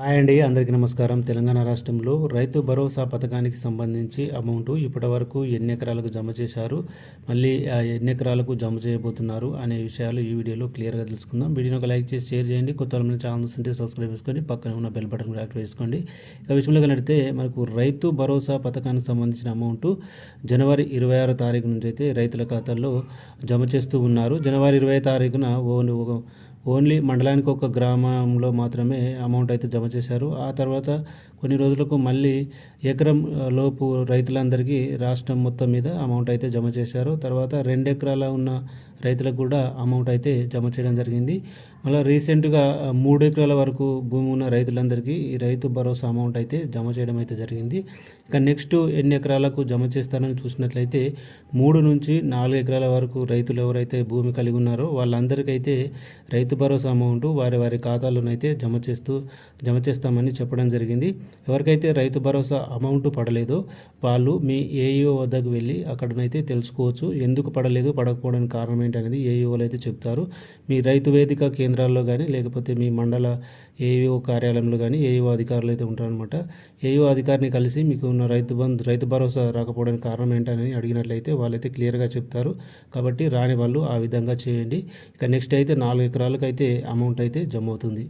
Hi అండి అందరికీ నమస్కారం. తెలంగాణ రాష్ట్రంలో రైతు భరోసా పథకానికి సంబంధించి అమౌంట్ ఇప్పటి వరకు ఎన్ని ఎకరాలకు జమ చేశారు మళ్ళీ ఆ ఎన్ని ఎకరాలకు జమ చేయబోతున్నారు అనే విషయాలు ఈ వీడియోలో క్లియర్గా తెలుసుకుందాం. వీడియోని ఒక లైక్ చేసి షేర్ చేయండి. కొత్త వాళ్ళ ఛానల్ చూస్తుంటే ఉంటే సబ్స్క్రైబ్ చేసుకొని పక్కన ఉన్న బెల్ బటన్ కూడా యాక్టివేట్ చేసుకోండి. ఇక విషయంలో కనడితే మనకు రైతు భరోసా పథకానికి సంబంధించిన అమౌంట్ జనవరి ఇరవై ఆరో తారీఖు నుంచి అయితే రైతుల ఖాతాల్లో జమ చేస్తూ ఉన్నారు. జనవరి ఇరవై తారీఖున ఓ ఓన్లీ మండలానికి ఒక గ్రామంలో మాత్రమే అమౌంట్ అయితే జమ చేశారు. ఆ తర్వాత కొన్ని రోజులకు మళ్ళీ ఎకరం లోపు రైతులందరికీ రాష్ట్రం మొత్తం మీద అమౌంట్ అయితే జమ చేశారు. తర్వాత రెండు ఎకరాల ఉన్న రైతులకు కూడా అమౌంట్ అయితే జమ చేయడం జరిగింది. మళ్ళీ రీసెంట్గా మూడు ఎకరాల వరకు భూమి ఉన్న రైతులందరికీ ఈ రైతు భరోసా అమౌంట్ అయితే జమ చేయడం అయితే జరిగింది. ఇంకా నెక్స్ట్ ఎన్ని ఎకరాలకు జమ చేస్తారని చూసినట్లయితే మూడు నుంచి నాలుగు ఎకరాల వరకు రైతులు ఎవరైతే భూమి కలిగి ఉన్నారో వాళ్ళందరికైతే రైతు భరోసా అమౌంట్ వారి వారి ఖాతాలోనైతే జమ చేస్తూ జమ చేస్తామని చెప్పడం జరిగింది. ఎవరికైతే రైతు భరోసా అమౌంట్ పడలేదో వాళ్ళు మీ ఏఈఓ వద్దకు వెళ్ళి అక్కడనైతే తెలుసుకోవచ్చు. ఎందుకు పడలేదు పడకపోవడానికి కారణం అనేది ఏఈఓలు అయితే చెప్తారు. మీ రైతు వేదిక కేంద్రాల్లో కానీ లేకపోతే మీ మండల ఏఈఓ కార్యాలయంలో కానీ ఏఈఓ అధికారులు అయితే ఉంటారనమాట ఏఈఓ అధికారిని కలిసి మీకు ఉన్న రైతు బంధు రైతు భరోసా రాకపోవడానికి కారణం ఏంటని అడిగినట్లయితే వాళ్ళైతే క్లియర్గా చెప్తారు. కాబట్టి రాని వాళ్ళు ఆ విధంగా చేయండి. ఇక నెక్స్ట్ అయితే నాలుగు ఎకరాలకు అయితే అమౌంట్ అయితే జమ అవుతుంది